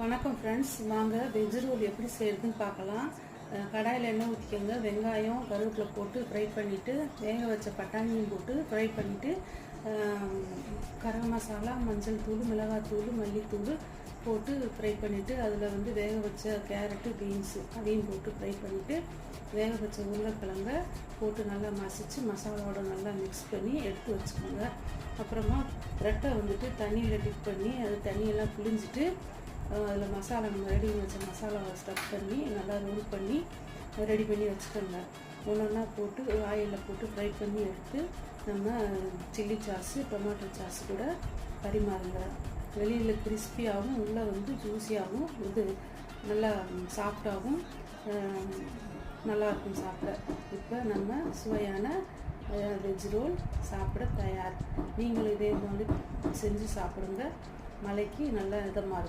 வணக்கம் ஃப்ரெண்ட்ஸ் வாங்க veg role எப்படி செய்யறதுன்னு பார்க்கலாம். கடாயில் எண்ணெய் ஊற்றிக்கோங்க வெங்காயம் கருவேப்பிலை போட்டு ஃப்ரை பண்ணிவிட்டு வேக வச்ச பட்டாணியும் போட்டு ஃப்ரை பண்ணிவிட்டு கரம் மசாலா மஞ்சள் தூள் மிளகாத்தூள் மல்லித்தூள் போட்டு ஃப்ரை பண்ணிவிட்டு அதில் வந்து வேக வச்ச கேரட்டு பீன்ஸு அதையும் போட்டு ஃப்ரை பண்ணிவிட்டு வேக வச்ச உருளைக்கிழங்க போட்டு நல்லா மசிச்சு மசாலாவோட நல்லா மிக்ஸ் பண்ணி எடுத்து வச்சுக்கோங்க. அப்புறமா ப்ரெட்டை வந்துட்டு தண்ணியில் டிப் பண்ணி அது தண்ணியெல்லாம் புளிஞ்சிட்டு அதில் மசாலா நம்ம ரெடி பண்ணி வச்ச மசாலாவை ஸ்டஃப் பண்ணி நல்லா ரோல் பண்ணி ரெடி பண்ணி வச்சுக்கோங்க. ஒன்றா போட்டு ஆயிலில் போட்டு ஃப்ரை பண்ணி எடுத்து நம்ம சில்லி சாஸு டொமேட்டோ சாஸ் கூட பரிமாறுங்க. வெளியில் கிறிஸ்பியாகவும் உள்ளே வந்து ஜூஸியாகவும் இது நல்லா சாஃப்டாகவும் நல்லாயிருக்கும் சாப்பிட. இப்போ நம்ம சுவையான வெஜ் ரோல் சாப்பிட தயார். நீங்களும் இதே மாதிரி செஞ்சு சாப்பிடுங்க. மலைக்கு நல்ல இதமாக இருக்கும்.